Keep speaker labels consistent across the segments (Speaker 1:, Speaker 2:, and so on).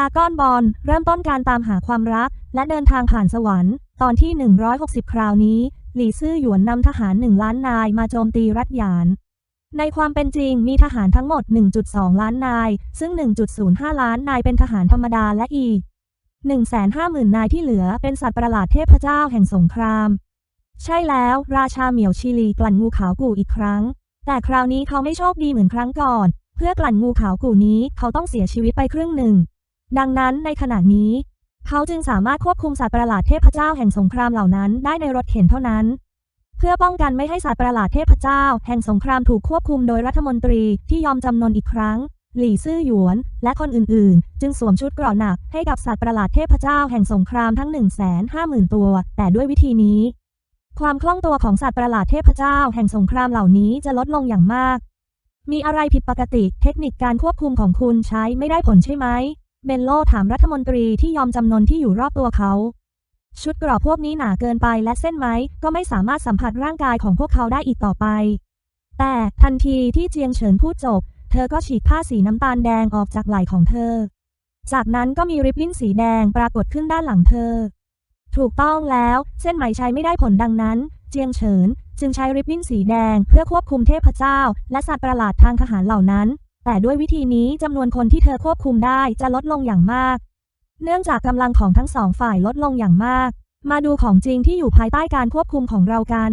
Speaker 1: ดากอนบอลเริ่มต้นการตามหาความรัก และเดินทางผ่านสวรรค์ ตอนที่ 160 คราวนี้ หลี่ซื่อหยวนนำทหาร 1 ล้านนายมาโจมตีรัฐหยาน ในความเป็นจริงมีทหารทั้งหมด 1.2 ล้านนาย ซึ่ง 1.05 ล้านนายเป็นทหารธรรมดาและอีก 150,000 นายที่เหลือเป็นสัตว์ประหลาดเทพเจ้าแห่งสงคราม ใช่แล้ว ราชาเหมียวชิลีกลั่นงูขาวกู่อีกครั้ง แต่คราวนี้เขาไม่โชคดีเหมือนครั้งก่อน เพื่อกลั่นงูขาวกู่นี้เขาต้องเสียชีวิตไปครึ่งหนึ่ง ดังนั้นในขณะนี้ เขาจึงสามารถควบคุมสัตว์ประหลาดเทพเจ้าแห่งสงครามเหล่านั้นได้ในรถเข็นเท่านั้น เพื่อป้องกันไม่ให้สัตว์ประหลาดเทพเจ้า แห่งสงครามถูกควบคุมโดยรัฐมนตรีที่ยอมจำนนอีกครั้ง หลี่ซื่อหยวน และคนอื่นๆ จึงสวมชุดเกราะหนักให้กับสัตว์ประหลาดเทพเจ้าแห่งสงครามทั้ง 1 5 0 0 0 0 ตัว แต่ด้วยวิธีนี้ ความคล่องตัวของสัตว์ประหลาดเทพเจ้า แห่งสงครามเหล่านี้จะลดลงอย่างมากมีอะไรผิดปกติ เทคนิคการควบคุมของคุณใช้ไม่ได้ผลใช่ไหม เบนโลถามรัฐมนตรีที่ยอมจำนนที่อยู่รอบตัวเขา ชุดเกราะพวกนี้หนาเกินไปและเส้นไหมก็ไม่สามารถสัมผัสร่างกายของพวกเขาได้อีกต่อไป แต่ทันทีที่เจียงเฉินพูดจบ เธอก็ฉีกผ้าสีน้ำตาลแดงออกจากไหล่ของเธอ จากนั้นก็มีริบบิ้นสีแดงปรากฏขึ้นด้านหลังเธอ ถูกต้องแล้วเส้นไหมใช้ไม่ได้ผลดังนั้น เจียงเฉินจึงใช้ริบบิ้นสีแดงเพื่อควบคุมเทพเจ้า และสัตว์ประหลาดทางทหารเหล่านั้น แต่ด้วยวิธีนี้จำนวนคนที่เธอควบคุมได้จะลดลงอย่างมาก เนื่องจากกำลังของทั้งสองฝ่ายลดลงอย่างมาก มาดูของจริงที่อยู่ภายใต้การควบคุมของเรากัน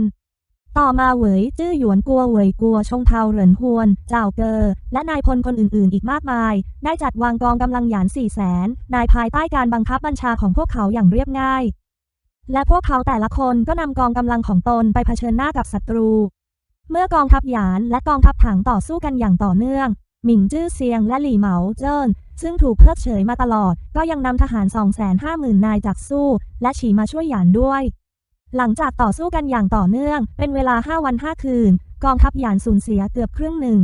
Speaker 1: ต่อมาเหวยจื้อหยวนกัวเหวยกัวชงเทาเหรินฮวนเจ้าเกอและนายพลคนอื่นๆ อีกมากมาย ได้จัดวางกองกำลังหยานสี่แสนนายภายใต้การบังคับบัญชาของพวกเขาอย่างเรียบง่าย และพวกเขาแต่ละคนก็นำกองกำลังของตนไปเผชิญหน้ากับศัตรู เมื่อกองทัพหยานและกองทัพถังต่อสู้กันอย่างต่อเนื่อง หมิงจื้อเซียงและหลี่เหมาเจิ้นซึ่งถูกเพิกเฉยมาตลอด ก็ยังนำทหาร 250,000 นายจากสู้ และฉีมาช่วยหยานด้วย หลังจากต่อสู้กันอย่างต่อเนื่อง เป็นเวลา 5 วัน 5 คืน กองทัพหยานสูญเสียเกือบครึ่งหนึ่ง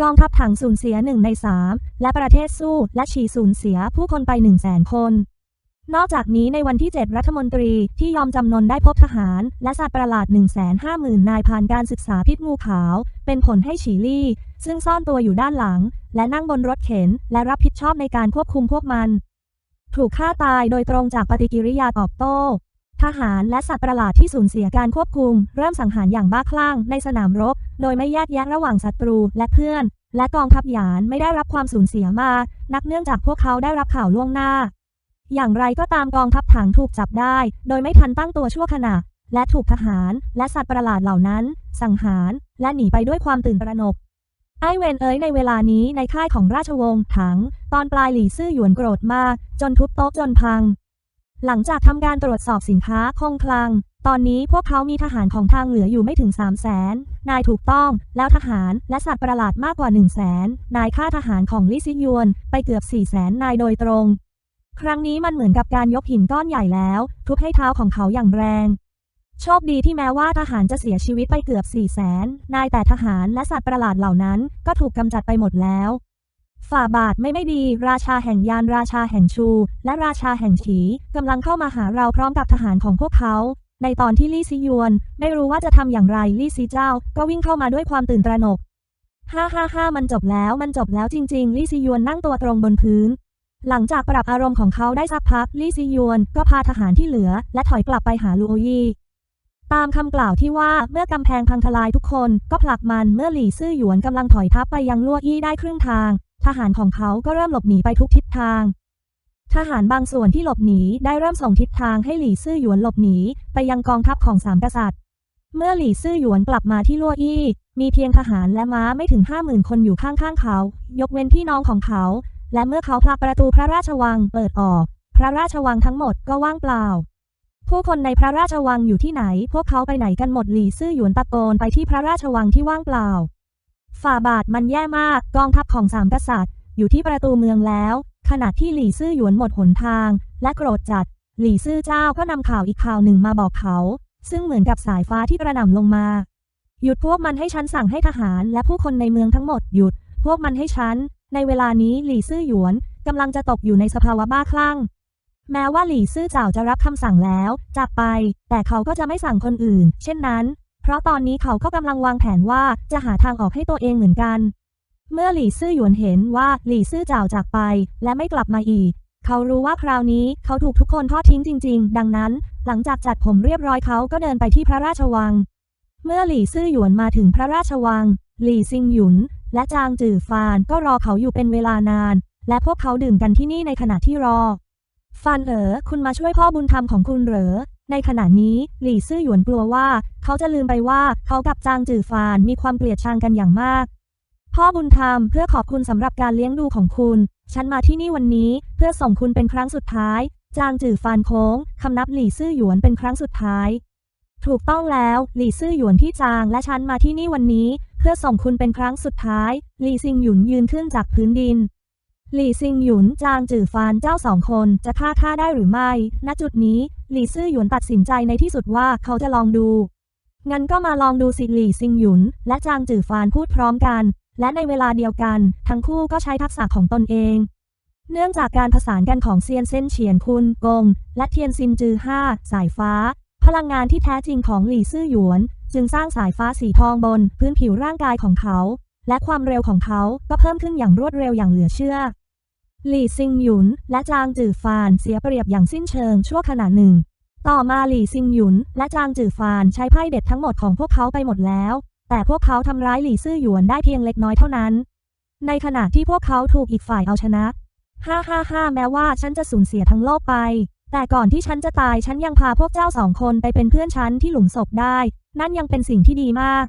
Speaker 1: กองทัพถังสูญเสียหนึ่งในสามและประเทศสู้และฉีสูญเสียผู้คนไป1 0 0 0 0แสนคน นอกจากนี้ในวันที่ 7 รัฐมนตรีที่ยอมจำนนได้พบทหาร และสัตว์ประหลาด 150,000 นายผ่านการศึกษาพิษงูขาว เป็นผลให้ฉีลี่ ซึ่งซ่อนตัวอยู่ด้านหลัง และนั่งบนรถเข็น และรับผิดชอบในการควบคุมพวกมัน ถูกฆ่าตายโดยตรงจากปฏิกิริยาตอบโต้ ทหารและสัตว์ประหลาดที่สูญเสียการควบคุม เริ่มสังหารอย่างบ้าคลั่งในสนามรบ โดยไม่แยกแยะระหว่างศัตรูและเพื่อน และกองทัพหยานไม่ได้รับความสูญเสียมา นักเนื่องจากพวกเขาได้รับข่าวล่วงหน้า อย่างไรก็ตามกองทัพถังถูกจับได้ โดยไม่ทันตั้งตัวชั่วขณะ และถูกทหารและสัตว์ประหลาดเหล่านั้น สังหาร และหนีไปด้วยความตื่นตระหนก ไอเวนเอ๋ยในเวลานี้ในค่ายของราชวงศ์ถัง ตอนปลายหลี่ซื่อหยวนโกรธมาก จนทุบโต๊ะจนพัง หลังจากทำการตรวจสอบสินค้าคงคลัง ตอนนี้พวกเขามีทหารของทางเหลืออยู่ไม่ถึง3 0 0แสนนายถูกต้อง แล้วทหารและสัตว์ประหลาดมากกว่า1 0 0 0 0แสนนายฆ่าทหารของลิซิยวนไปเกือบ4 0 0แสนนายโดยตรง ครั้งนี้มันเหมือนกับการยกหินก้อนใหญ่แล้ว ทุบให้เท้าของเขาอย่างแรง โชคดีที่แม้ว่าทหารจะเสียชีวิตไปเกือบ4 0 0แสนนายแต่ทหารและสัตว์ประหลาดเหล่านั้นก็ถูกกำจัดไปหมดแล้ว ฝ่าบาทไม่ไม่ดี ราชาแห่งยานราชาแห่งชู และราชาแห่งฉีกำลังเข้ามาหาเราพร้อมกับทหารของพวกเขา ในตอนที่ลี่ซิยวนไม่รู้ว่าจะทำอย่างไรลี่ซีเจ้า ก็วิ่งเข้ามาด้วยความตื่นตระหนก ฮ่าฮ่าฮ่ามันจบแล้วมันจบแล้วจริง ๆ ลี่ซิยวนนั่งตัวตรงบนพื้น หลังจากปรับอารมณ์ของเขาได้สักพักลี่ซิยวน ก็พาทหารที่เหลือ และถอยกลับไปหาลูโอยีตามคำกล่าวที่ว่าเมื่อกำแพงพังทลายทุกคนก็ผลักมันเมื่อหลี่ซื่อหยวนกำลังถอยทัพไปยังลั่วอี้ได้ครึ่งทาง ทหารของเขาก็เริ่มหลบหนีไปทุกทิศทาง ทหารบางส่วนที่หลบหนีได้เริ่มส่งทิศทางให้หลี่ซื่อหยวนหลบหนีไปยังกองทัพของสามกษัตริย์ เมื่อหลี่ซื่อหยวนกลับมาที่ลั่วอี้ มีเพียงทหารและม้าไม่ถึงห้าหมื่นคนอยู่ข้างๆเขา ยกเว้นพี่น้องของเขา และเมื่อเขาผลักประตูพระราชวังเปิดออก พระราชวังทั้งหมดก็ว่างเปล่า ผู้คนในพระราชวังอยู่ที่ไหน พวกเขาไปไหนกันหมดหลี่ซื่อหยวนตะโกนไปที่พระราชวังที่ว่างเปล่า ฝ่าบาทมันแย่มากกองทัพของสามกษัตริย์ อยู่ที่ประตูเมืองแล้ว ขณะที่หลี่ซื่อหยวนหมดหนทาง และโกรธจัด หลี่ซื่อเจ้าก็นำข่าวอีกข่าวหนึ่งมาบอกเขา ซึ่งเหมือนกับสายฟ้าที่กระหน่ำลงมา หยุดพวกมันให้ฉันสั่งให้ทหาร และผู้คนในเมืองทั้งหมดหยุด พวกมันให้ฉัน ในเวลานี้หลี่ซื่อหยวนกำลังจะตกอยู่ในสภาวะบ้าคลั่ง แม้ว่าหลี่ซื่อเจ้าจะรับคำสั่งแล้วจากไป แต่เขาก็จะไม่สั่งคนอื่น เช่นนั้น เพราะตอนนี้เขาก็กำลังวางแผนว่าจะหาทางออกให้ตัวเองเหมือนกัน เมื่อหลี่ซื่อหยวนเห็นว่าหลี่ซื่อจ่าวจากไป และไม่กลับมาอีก เขารู้ว่าคราวนี้เขาถูกทุกคนทอดทิ้งจริง ๆ ดังนั้น หลังจากจัดผมเรียบร้อยเขาก็เดินไปที่พระราชวัง เมื่อหลี่ซื่อหยวนมาถึงพระราชวัง หลี่ซิงหยุน และจางจื่อฟานก็รอเขาอยู่เป็นเวลานาน และพวกเขาดื่มกันที่นี่ในขณะที่รอ ฟานเอ๋อคุณมาช่วยพ่อบุญธรรมของคุณเหรอ ในขณะนี้หลี่ซื่อหยวนกลัวว่า เขาจะลืมไปว่าเขากับจางจื่อฟานมีความเกลียดชังกันอย่างมาก พ่อบุญธรรมเพื่อขอบคุณสำหรับการเลี้ยงดูของคุณ ฉันมาที่นี่วันนี้เพื่อส่งคุณเป็นครั้งสุดท้าย จางจื่อฟานโค้งคำนับหลี่ซื่อหยวนเป็นครั้งสุดท้าย ถูกต้องแล้ว หลี่ซื่อหยวนที่จางและฉันมาที่นี่วันนี้ เพื่อส่งคุณเป็นครั้งสุดท้าย หลี่ซิงหยุนยืนขึ้นจากพื้นดิน หลี่ซิงหยุนจางจื่อฟานเจ้าสองคนจะฆ่าข้าได้หรือไม่ ณ จุดนี้ หลี่ซื่อหยวนตัดสินใจในที่สุดว่าเขาจะลองดู งั้นก็มาลองดูสิหลี่ซิงหยุน และจางจื่อฟานพูดพร้อมกัน และในเวลาเดียวกัน ทั้งคู่ก็ใช้ทักษะของตนเองเนื่องจากการผสานกันของเซียนเส้นเฉียนคุณกง และเทียนซินจือห้าสายฟ้า พลังงานที่แท้จริงของหลี่ซื่อหยวน จึงสร้างสายฟ้าสีทองบนพื้นผิวร่างกายของเขา และความเร็วของเขาก็เพิ่มขึ้นอย่างรวดเร็วอย่างเหลือเชื่อ หลี่ซิงหยุน และจางจื่อฟานเสียเปรียบอย่างสิ้นเชิงชั่วขณะหนึ่ง ต่อมาหลี่ซิงหยุน และจางจื่อฟานใช้ไพ่เด็ดทั้งหมดของพวกเขาไปหมดแล้ว แต่พวกเขาทำร้ายหลี่ซื่อหยวนได้เพียงเล็กน้อยเท่านั้น ในขณะที่พวกเขาถูกอีกฝ่ายเอาชนะ ฮ่าฮ่าฮ่าแม้ว่าฉันจะสูญเสียทั้งโลกไป แต่ก่อนที่ฉันจะตายฉันยังพาพวกเจ้าสองคนไปเป็นเพื่อนฉันที่หลุมศพได้ นั่นยังเป็นสิ่งที่ดีมาก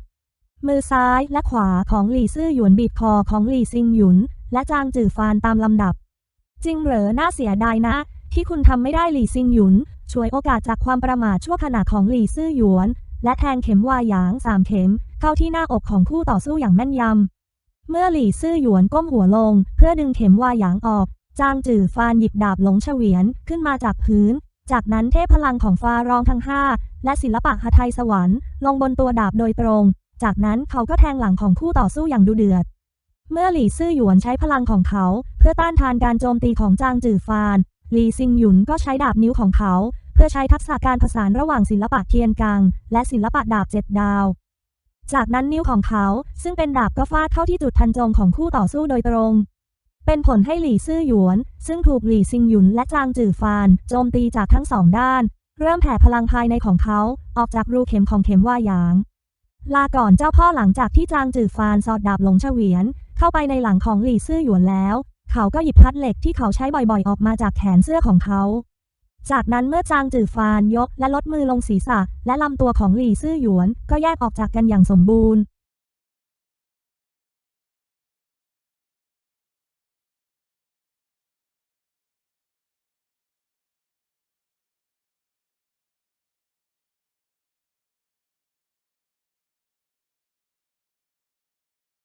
Speaker 1: มือซ้ายและขวาของหลี่ซื่อหยวนบีบคอของหลี่ซิงหยุน และจางจื่อฟานตามลำดับ จริงเหรอน่าเสียดายนะ ที่คุณทำไม่ได้หลี่ซิงหยุนช่วยโอกาสจากความประมาทชั่วขณะของหลี่ซื่อหยวน และแทงเข็มวาหยางสามเข็ม เข้าที่หน้าอกของคู่ต่อสู้อย่างแม่นยำเมื่อหลี่ซื่อหยวนก้มหัวลง เพื่อดึงเข็มวาหยางออก จางจื่อฟานหยิบดาบหลงเฉวียนขึ้นมาจากพื้น จากนั้นเทพพลังของฟารองทั้งห้าและศิลปะหทัยสวรรค์ลงบนตัวดาบโดยตรง จากนั้นเขาก็แทงหลังของคู่ต่อสู้อย่างดุเดือด เมื่อหลี่ซื่อหยวนใช้พลังของเขา เพื่อต้านทานการโจมตีของจางจื่อฟาน หลี่ซิงหยุนก็ใช้ดาบนิ้วของเขา เพื่อใช้ทักษะการผสานระหว่างศิลปะเทียนกัง และศิลปะดาบเจ็ดดาว จากนั้นนิ้วของเขาซึ่งเป็นดาบก็ฟาดเข้าที่จุดทันจงของคู่ต่อสู้โดยตรง เป็นผลให้หลี่ซื่อหยวน ซึ่งถูกหลี่ซิงหยุนและจางจื่อฟาน โจมตีจากทั้งสองด้าน เริ่มแผ่พลังภายในของเขา ออกจากรูเข็มของเข็มว่าหยาง ลาก่อนเจ้าพ่อหลังจากที่จางจื่อฟานสอดดาบหลงเฉวียน เข้าไปในหลังของหลี่ซื่อหยวนแล้ว เขาก็หยิบพัดเหล็กที่เขาใช้บ่อยๆ ออกมาจากแขนเสื้อของเขา จากนั้นเมื่อจางจื่อฟานยกและลดมือลงศีรษะ และลำตัวของหลี่ซื่อหยวน ก็แยกออกจากกันอย่างสมบูรณ์